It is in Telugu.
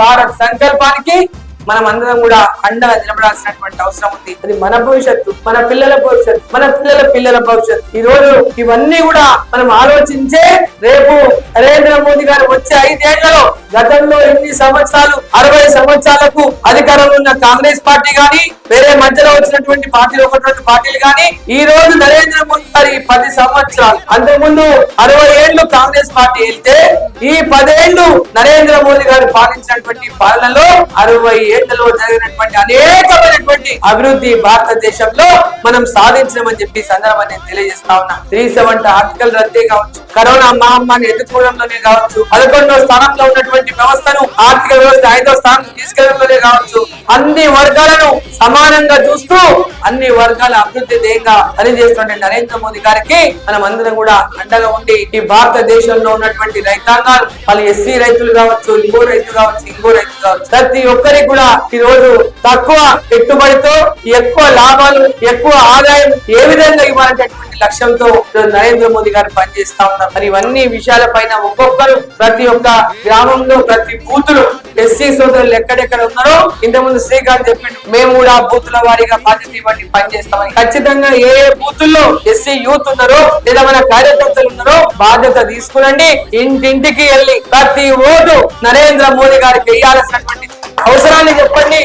భారత్ సంకల్పానికి మనం అందరం కూడా అండగా నిలబడాల్సినటువంటి అవసరం ఉంది. అది మన భవిష్యత్తు మన పిల్లల భవిష్యత్తు మన పిల్లల పిల్లల భవిష్యత్తు. ఈ రోజు ఇవన్నీ కూడా మనం ఆలోచించే రేపు నరేంద్ర మోదీ గారు వచ్చే ఐదేళ్ళలో గతంలో ఎన్ని సంవత్సరాలు అరవై సంవత్సరాలకు అధికారంలో ఉన్న కాంగ్రెస్ పార్టీ గాని వేరే మధ్యలో వచ్చినటువంటి పార్టీలు ఒకటువంటి పార్టీలు కానీ ఈ రోజు నరేంద్ర మోదీ గారి పది సంవత్సరాలు అంతకుముందు అరవై ఏళ్ళు కాంగ్రెస్ పార్టీ వెళ్తే ఈ పదేళ్ళు నరేంద్ర మోదీ గారు పాలించినటువంటి పాలనలో అరవై ఏళ్ళలో జరిగినటువంటి అనేకమైనటువంటి అభివృద్ధి భారతదేశంలో మనం సాధించమని చెప్పి సందర్భాన్ని తెలియజేస్తా ఉన్నాం. త్రీ సెవెంటీ ఆర్టికల్ రద్దే కావచ్చు కరోనా మహమ్మారిని ఎదుర్కోవడంలోనే కావచ్చు పదకొండో స్థానంలో ఉన్నటువంటి వ్యవస్థను ఆర్థిక వ్యవస్థ ఐదో స్థానం తీసుకెళ్ళడంలోనే కావచ్చు అన్ని వర్గాలను సమానంగా చూస్తూ అన్ని వర్గాల అభివృద్ధి ధ్యేయంగా పనిచేస్తున్న నరేంద్ర మోదీ గారికి మనం అందరం కూడా అండగా ఉండి ఈ భారతదేశంలో ఉన్నటువంటి రైతాంగాలు వాళ్ళు ఎస్సీ రైతులు కావచ్చు ఇంకో రైతు కావచ్చు ఇంకో రైతు కావచ్చు ప్రతి ఒక్కరికి కూడా ఈ రోజు తక్కువ పెట్టుబడితో ఎక్కువ లాభాలు ఎక్కువ ఆదాయం ఏ విధంగా ఇవ్వాలంటే లక్ష్యంతో నరేంద్ర మోదీ గారు పనిచేస్తా ఉన్నారు. మరి ఇవన్నీ విషయాల పైన ఒక్కొక్కరు ప్రతి ఒక్క గ్రామంలో ప్రతి బూతులు ఎస్సీ సోదరులు ఎక్కడెక్కడ ఉన్నారో ఇంతకుముందు శ్రీకాంత్ చెప్పిండు మేము కూడా బూతుల వారీగా బాధ్యత ఇవ్వండి పనిచేస్తామని ఖచ్చితంగా ఏ ఏ బూతుల్లో ఎస్సీ యూత్ ఉన్నారో లేదా మన కార్యకర్తలు ఉన్నారో బాధ్యత తీసుకునండి ఇంటింటికి వెళ్ళి ప్రతి ఓటు నరేంద్ర మోదీ గారికి వేయాల్సినటువంటి అవసరాన్ని చెప్పండి.